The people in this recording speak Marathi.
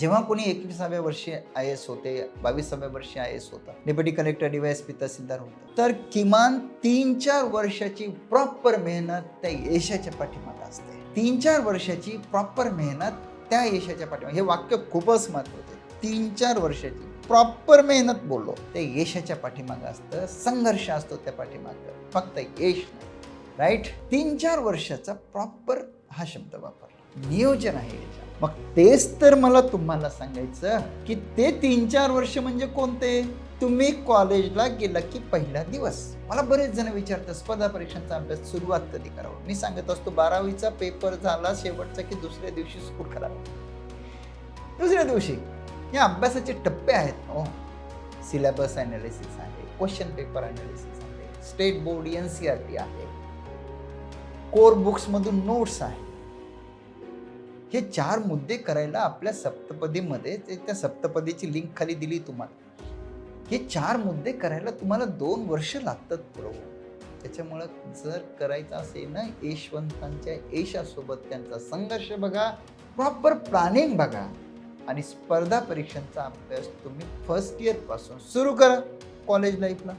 जेव्हा कोणी एकविसाव्या वर्षी आय एस होते बावीसाव्या वर्षी आय एस होता डेप्युटी कलेक्टर डीवायएसपी तहसीलदार होता तर किमान तीन चार वर्षाची प्रॉपर मेहनत त्या यशाच्या पाठीमागे असते. तीन चार वर्षाची प्रॉपर मेहनत त्या यशाच्या पाठीमागे हे वाक्य खूपच महत्त्वाचे तीन चार वर्षाची प्रॉपर मेहनत बोललो ते यशाच्या पाठीमागं असतं संघर्ष असतो त्या पाठीमागं फक्त यश नाही राईट तीन चार वर्षाचा प्रॉपर हा शब्द वापरला. नियोजन आहे. मग तेच तर मला तुम्हाला सांगायचं की ते तीन चार वर्ष म्हणजे कोणते? तुम्ही कॉलेजला गेला की पहिला दिवस. मला बरेच जण विचारतात स्पर्धा परीक्षांचा अभ्यास सुरुवात कधी करावा? मी सांगत असतो बारावीचा पेपर झाला शेवटचा की दुसऱ्या दिवशी सुरू करावा. दुसऱ्या दिवशी. या अभ्यासाचे टप्पे आहेत. ओ सिलेबस अनालिसिस आहे क्वेश्चन पेपर अनालिसिस आहे state board N C R T आहे. कोर बुक्समधून नोट्स आहे. हे चार मुद्दे करायला आपल्या सप्तपदीमध्ये ते त्या सप्तपदीची लिंक खाली दिली तुम्हाला. हे चार मुद्दे करायला तुम्हाला दोन वर्ष लागतात प्रभू त्याच्यामुळं जर करायचं असेल ना यशवंतांच्या यशासोबत त्यांचा संघर्ष बघा प्रॉपर प्लॅनिंग बघा आणि स्पर्धा परीक्षांचा अभ्यास तुम्ही फर्स्ट इयरपासून सुरू करा कॉलेज लाईफला